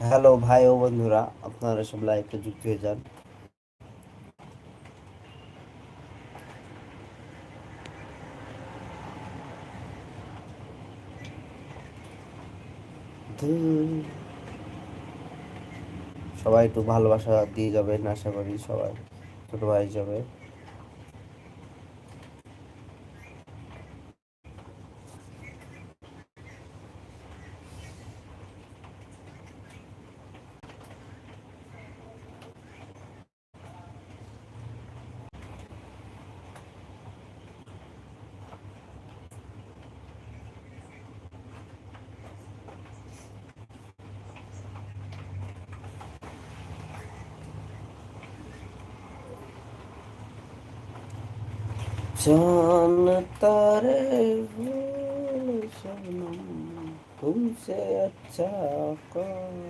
Hello ভাই ও বন্ধুরা, আপনারা সব লাইভে যুক্ত হয়ে যান। সবাই একটু ভালোবাসা দিয়ে যাবেন, আশা করি সবাই ছোট ভাই যাবে। जानता रे वो सनम तुमसे अच्छा कौन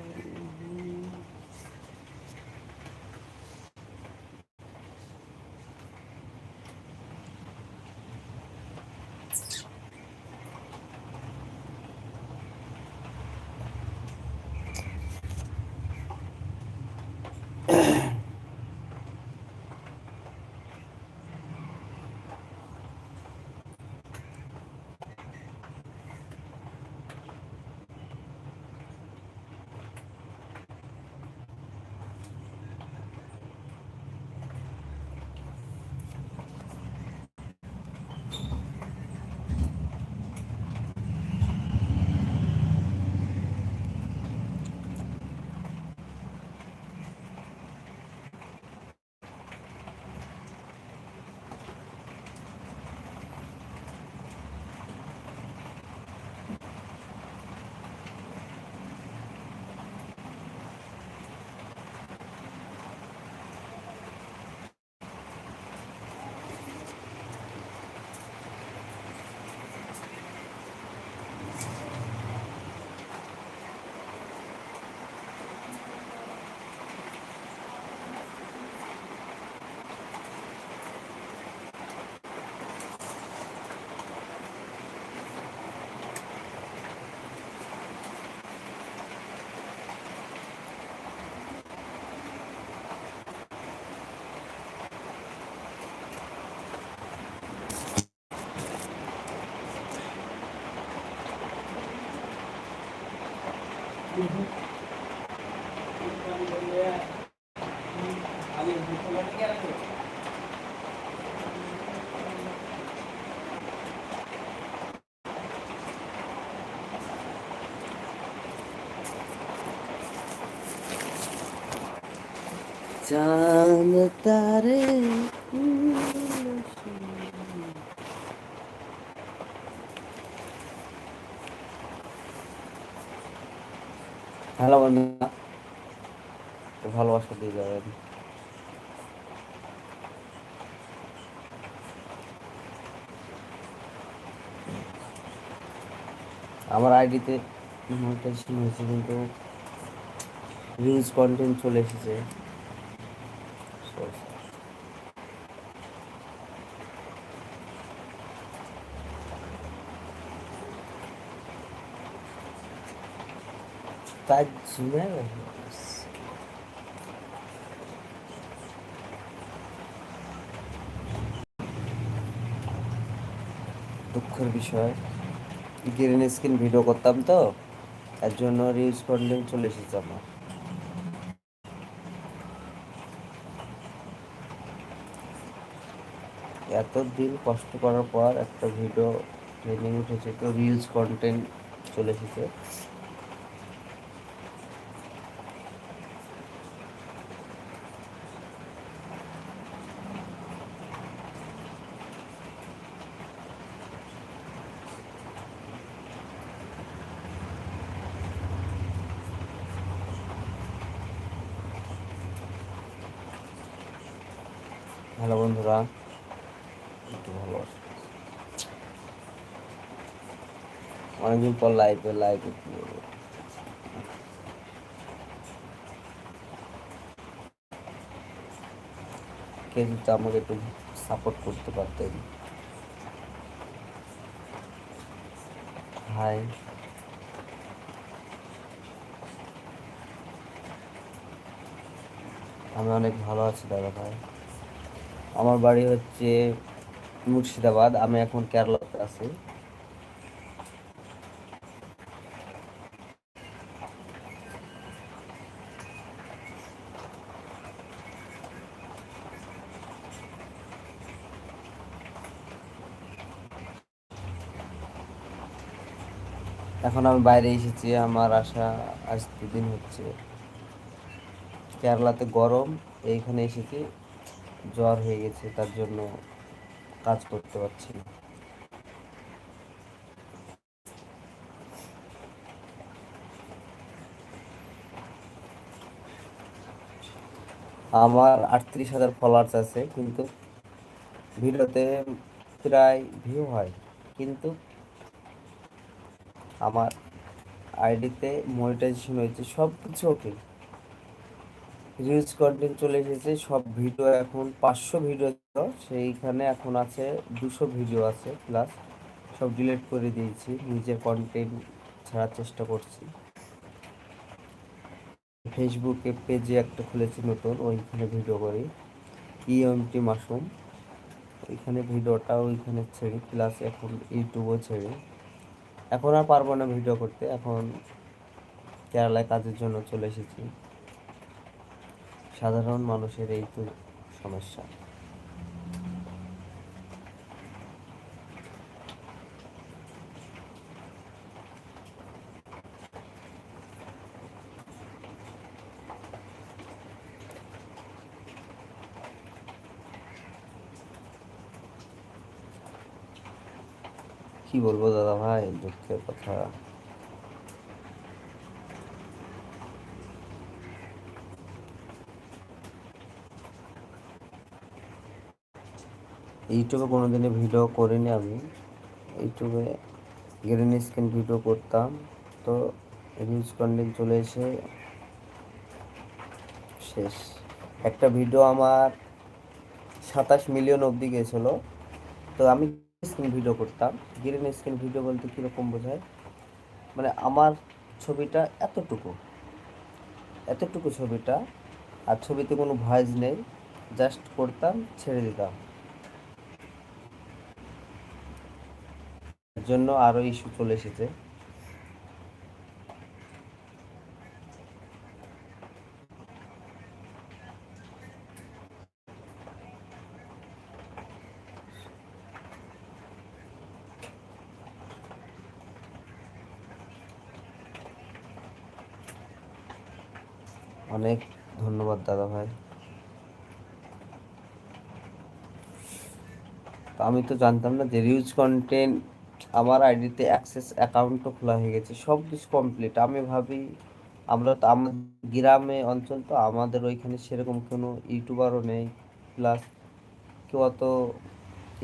চাঁদ তারে হ্যালো বন্ধুরা ভালোবাসা দিয়ে যাবেন। আমার আইডিতে মনিটাইজেশন হয়েছে কিন্তু ভিউজ কন্টেন্ট চলে এসেছে। দুঃখের বিষয়। গ্রিন স্ক্রিন ভিডিও করতাম তো তার জন্য রিলস কন্টেন্ট চলে এসেছে আমার। এত দিন কষ্ট করার পর একটা ভিডিও ট্রেনিং উঠেছে তো রিলস কন্টেন্ট চলে এসেছে। হ্যালো বন্ধুরা ভালো অনেকদিন পর লাইভে লাইভে কে যদি আমাকে একটু সাপোর্ট করতে পারতেন। হাই আমি অনেক ভালো আছি দাদা ভাই। আমার বাড়ি হচ্ছে মুর্শিদাবাদ, আমি এখন কেরালাতে আছি। এখন আমি বাইরে এসেছি, আমার আসা আজ দুদিন হচ্ছে। কেরালাতে গরম, এইখানে এসেছি, জ্বর হয়ে গেছে, তার জন্য কাজ করতে পারছি না। আমার আটত্রিশ হাজার ফলোয়ার্স আছে, কিন্তু ভিডিওতে প্রায় ভিউ হয়। কিন্তু আমার আইডিতে মনিটাইজেশন হয়েছে সব কিছু ওকে রিলস কন্টেন্ট চলে এসেছে, সব ভিডিও এখন পাঁচশো ভিডিও সেইখানে এখন আছে দুশো ভিডিও আছে প্লাস সব ডিলিট করে দিয়েছি, নিজের কন্টেন্ট ছাড়ার চেষ্টা করছি। ফেসবুকে পেজে একটা খুলেছি নতুন, ওইখানে ভিডিও করি। ইএমটি মাশরুম ওইখানে ভিডিওটা ওইখানে ছেড়ি প্লাস এখন ইউটিউবও ছেড়ে। এখন আর পারব না ভিডিও করতে, এখন কেরালায় কাজের জন্য চলে এসেছি। সাধারণ মানুষের এই তো সমস্যা। কি বলব দাদা ভাই দুঃখের কথা। ইউটিউবে কোনোদিনই ভিডিও করিনি আমি। ইউটিউবে গ্রিন স্ক্রিন ভিডিও করতাম। তো রিলস কন্টেন্ট চলে এসে শেষ। একটা ভিডিও আমার সাতাশ মিলিয়ন অবধি গেছিল। তো আমি স্ক্রিন ভিডিও করতাম। গ্রিন স্ক্রিন ভিডিও বলতে কীরকম বোঝায়? মানে আমার ছবিটা এতটুকু। এতটুকু ছবিটা। আর ছবিতে কোনো ভয়েস নেই। জাস্ট করতাম, ছেড়ে দিতাম। জন্য আরও ইস্যু চলে এসেছে। অনেক ধন্যবাদ, দাদা ভাই। আমি তো জানতাম না যে রিউজ কন্টেন্ট আমার আইডিতে অ্যাক্সেস অ্যাকাউন্টও খোলা হয়ে গেছে সব কিছু কমপ্লিট আমি ভাবি, আমরা তো আমাদের গ্রামে অঞ্চল তো, আমাদের ওইখানে সেরকম কোনো ইউটিউবারও নেই। প্লাস কেউ অত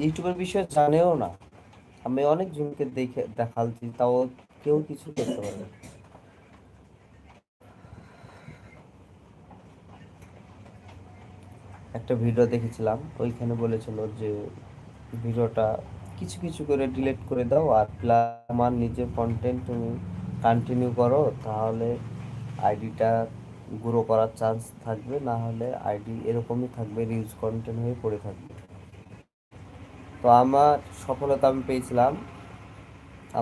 ইউটিউবের বিষয়ে জানেও না। আমি অনেক জনকে দেখে, দেখালছি, তাও কেউ কিছু করতে পারে একটা ভিডিও দেখেছিলাম, ওইখানে বলেছিল যে ভিডিওটা কিছু কিছু করে ডিলিট করে দাও আর প্লাস আমার নিজের কন্টেন্ট তুমি কন্টিনিউ করো, তাহলে আইডিটা গ্রো করার চান্স থাকবে না হলে আইডি এরকমই থাকবে রিউজ কন্টেন্ট হয়ে পড়ে থাকবে। তো আমার সফলতা আমি পেয়েছিলাম।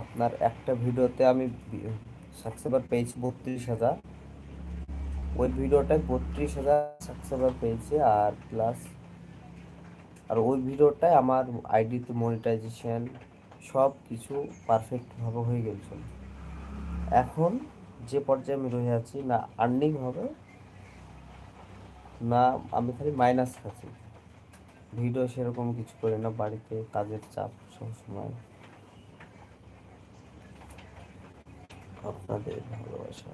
আপনার একটা ভিডিওতে আমি সাবস্ক্রাইবার পেয়েছি বত্রিশ হাজার। ওই ভিডিওটায় বত্রিশ হাজার সাবস্ক্রাইবার পেয়েছে আর প্লাস আর ওই ভিডিওটায় আমার আইডিতে মনিটাইজেশন সব কিছু পারফেক্টভাবে হয়ে গেছিল এখন যে পর্যায়ে আমি রয়ে আছি, না আর্নিং হবে, না আমি খালি মাইনাস খাচ্ছি। ভিডিও সেরকম কিছু করি না, বাড়িতে কাজের চাপ সবসময়। আপনাদের ভালোবাসা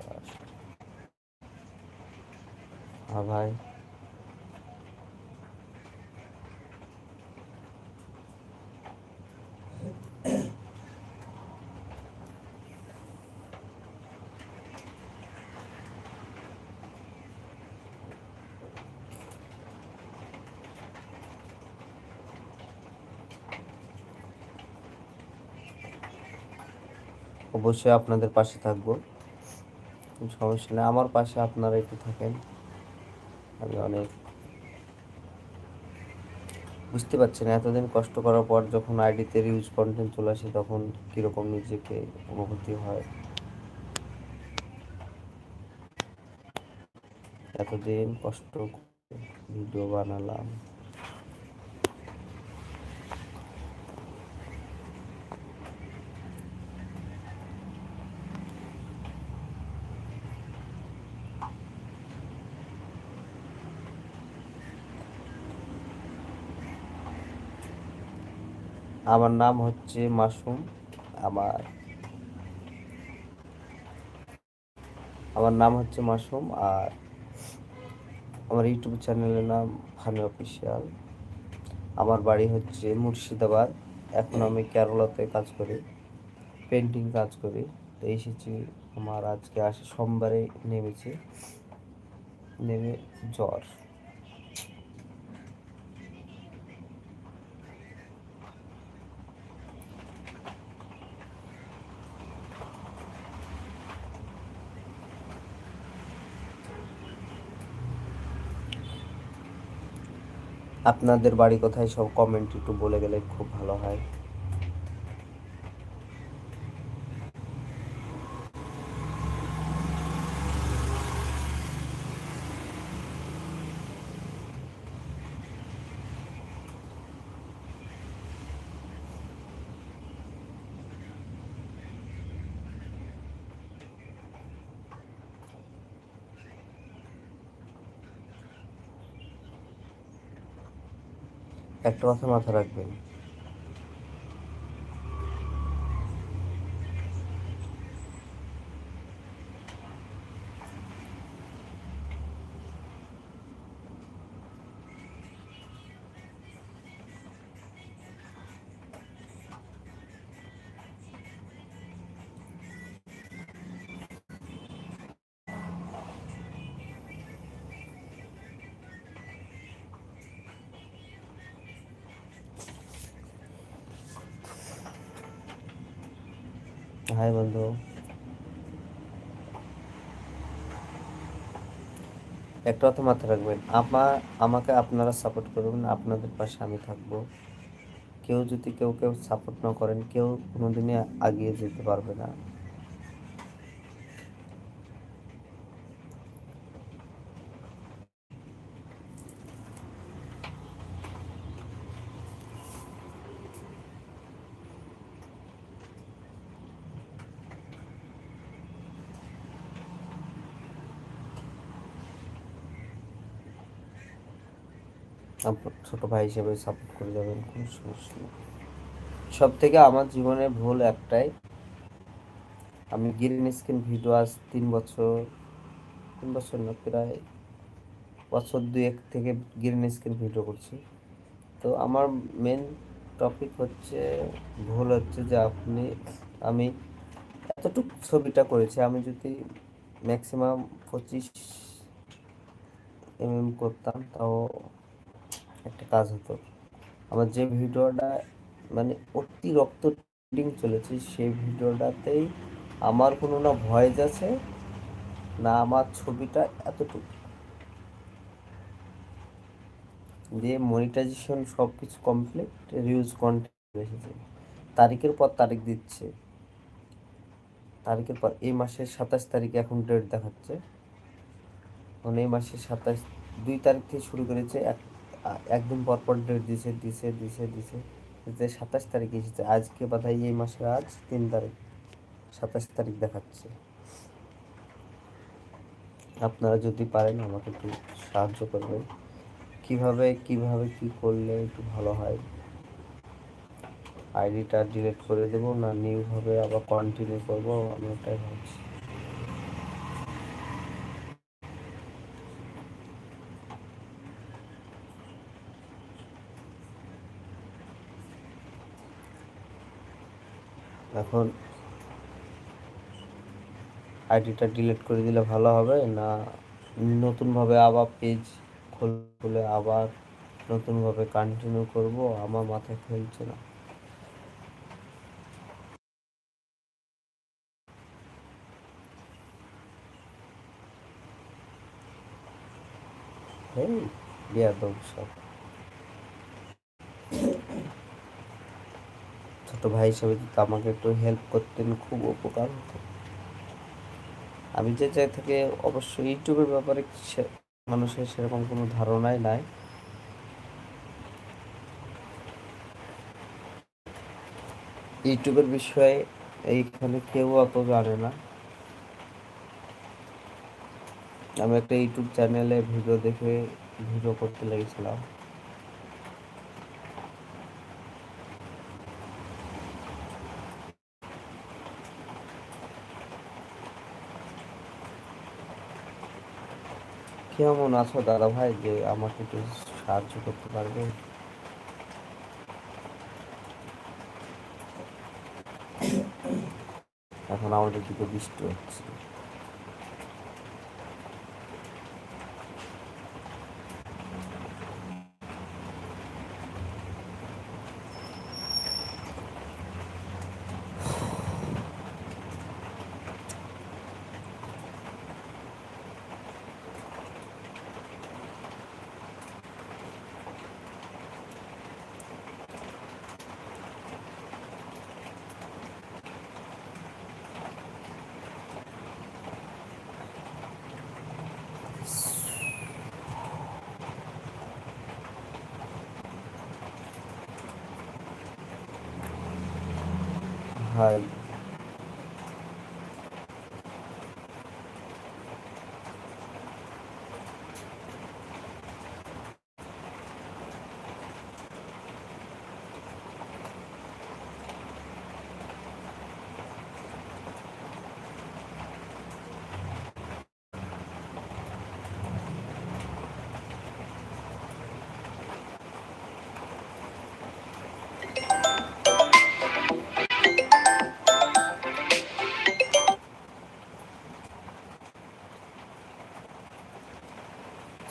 হ্যাঁ ভাই। অবশ্যই আপনাদের পাশে থাকব। সমস্যা নেই। আমার পাশে আপনারা একটু থাকেন। আমি অনেক বুঝতে পারছি না। এতদিন কষ্ট করার পর যখন আইডিতে রিউজ কন্টেন্ট চলে আসে, তখন কীরকম নিজেকে অনুভূতি হয়? এতদিন কষ্ট ভিডিও বানালাম। আমার নাম হচ্ছে মাসুম, আমার আমার নাম হচ্ছে মাসুম আর আমার ইউটিউব চ্যানেলের নাম ফানি অফিসিয়াল। আমার বাড়ি হচ্ছে মুর্শিদাবাদ। এখন আমি কেরলাতে কাজ করি পেন্টিং কাজ করি। তো এসেছি আমার আজকে আসে সোমবারে নেমেছি, নেমে জ্বর। আপনাদের বাড়ি কোথায় সব কমেন্ট একটু বলে গেলে খুব ভালো হয়। একটা কথা মাথায় রাখবেন। হাই বন্ধু। একটা কথা মাথায় রাখবেন আমার আমাকে আপনারা সাপোর্ট করবেন, আপনাদের পাশে আমি থাকব। কেউ যদি কেউ কেউ সাপোর্ট না করেন, কেউ কোনোদিনই আগিয়ে যেতে পারবে না আপনার ছোট ভাই হিসেবে সাপোর্ট করে যাবেন, কোনো সমস্যা নেই। সব থেকে আমার জীবনে ভুল একটাই, আমি গ্রিন স্ক্রিন ভিডিও আজ তিন বছর তিন বছর না, প্রায় বছর দুয়েক থেকে গ্রিন স্ক্রিন ভিডিও করছি। তো আমার মেন টপিক হচ্ছে, ভুল হচ্ছে যে আপনি, আমি এতটুকু ছবিটা করেছি, আমি যদি ম্যাক্সিমাম পঁচিশ এম এম করতাম, তাও একটা কাজ হতো। আমার যে ভিডিওটা মানে অতিরিক্ত ট্রেন্ডিং চলেছে, সেই ভিডিওটাতেই আমার কোনো না ভয়েস আছে, না আমার ছবিটা এতটুকু। দিয়ে মনিটাইজেশন সব কিছু কমপ্লিট রিউজ কন্টেন্ট এসেছে। তারিখের পর তারিখ দিচ্ছে। তারিখের পর এই মাসের সাতাশ তারিখে এখন ডেট দেখাচ্ছে। মানে এই মাসের সাতাশ, দুই তারিখ থেকে শুরু করেছে এক একদিন পর পর ডেট দিছে দিছে দিছে দিছে। যে সাতাশ তারিখে এসেছে। আজকে বাধাই এই মাসের আজ তিন তারিখ। সাতাশ তারিখ দেখাচ্ছে। আপনারা যদি পারেন আমাকে একটু সাহায্য করবেন। কীভাবে কীভাবে, কি করলে একটু ভালো হয়? আইডিটা ডিলিট করে দেবো না নিউভাবে আবার কন্টিনিউ করব? আমি ওটাই ভাবছি। এখন আইডিটা ডিলিট করে দিলে ভালো হবে, না নতুনভাবে আবার পেজ খুলে আবার নতুনভাবে কন্টিনিউ করব, আমার মাথায় খেলছে না। এই বিয়াদব সব। ছোট ভাই হিসেবে যদি আমাকে একটু হেল্প করতেন, খুব উপকার হতো। আমি যে জায়গা থেকে অবশ্যই ইউটিউবের ব্যাপারে মানুষের সেরকম কোনো ধারণাই নাই। ইউটিউবের বিষয়ে এইখানে কেউ অত জানে না। আমি একটা ইউটিউব চ্যানেলে ভিডিও দেখে ভিডিও করতে লেগেছিলাম। কেমন আছো দাদা ভাই? যে আমাকে একটু সাহায্য করতে পারবে এখন আমাদের দিকে বৃষ্টি হচ্ছে। হাই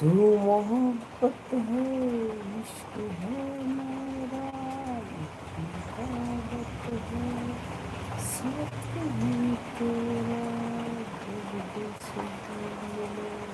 तू मोहब्बत है इश्क है मेरा मोहब्बत है साथ ही तेरा दिल से मिला